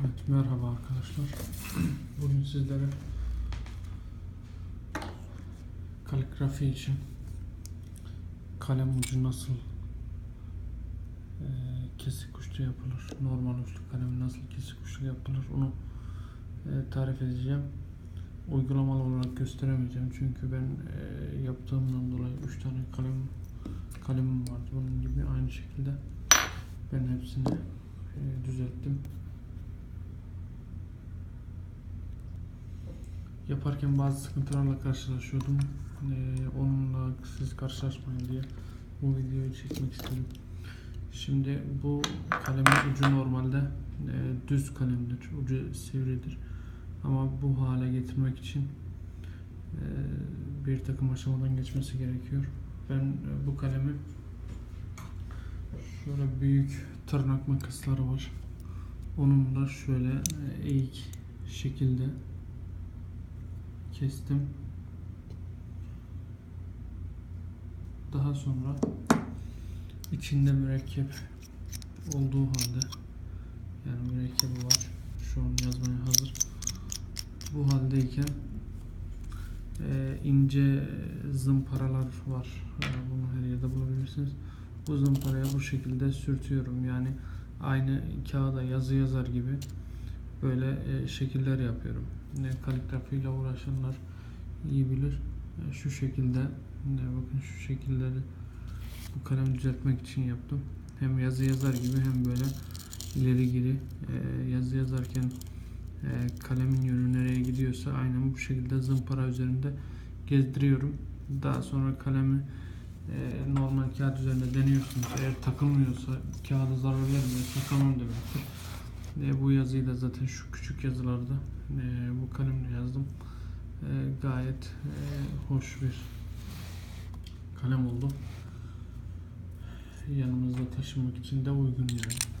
Evet, merhaba arkadaşlar. Bugün sizlere kaligrafi için kalem ucu nasıl eee, kesik uçlu yapılır, normal uçlu kalem nasıl kesik uçlu yapılır onu eee, tarif edeceğim. Uygulamalı olarak gösteremeyeceğim çünkü ben eee, yaptığımdan dolayı 3 tane kalem kalemim vardı. Bunun gibi aynı şekilde ben hepsini eee, düzelttim. Yaparken bazı sıkıntılarla karşılaşıyordum. Ee, onunla siz karşılaşmayın diye bu videoyu çekmek istedim. Şimdi bu kalemin ucu normalde e, düz kalemdir. Ucu sivridir. Ama bu hale getirmek için e, bir takım aşamadan geçmesi gerekiyor. Ben e, bu kalemi şöyle büyük tırnak makasları var. Onunla şöyle e, eğik şekilde kestim. Daha sonra içinde mürekkep olduğu halde yani mürekkebi var. Şu an yazmaya hazır. Bu haldeyken e, ince zımparalar var. E, bunu her yerde bulabilirsiniz. Bu zımparaya bu şekilde sürtüyorum. Yani aynı kağıda yazı yazar gibi böyle e, şekiller yapıyorum. Ne kaligrafiyle uğraşanlar iyi bilir. E, şu şekilde ne bakın şu şekilleri bu kalem düzeltmek için yaptım. Hem yazı yazar gibi hem böyle ileri geri e, yazı yazarken e, kalemin yönü nereye gidiyorsa aynen bu şekilde zımpara üzerinde gezdiriyorum. Daha sonra kalemi e, normal kağıt üzerinde deniyorsunuz. Eğer takılmıyorsa, kağıda zarar vermiyorsa tamam demektir. E, bu yazıyı da zaten şu küçük yazılarda e, bu kalemle yazdım. E, gayet e, hoş bir kalem oldu. Yanımızda taşımak için de uygun yani.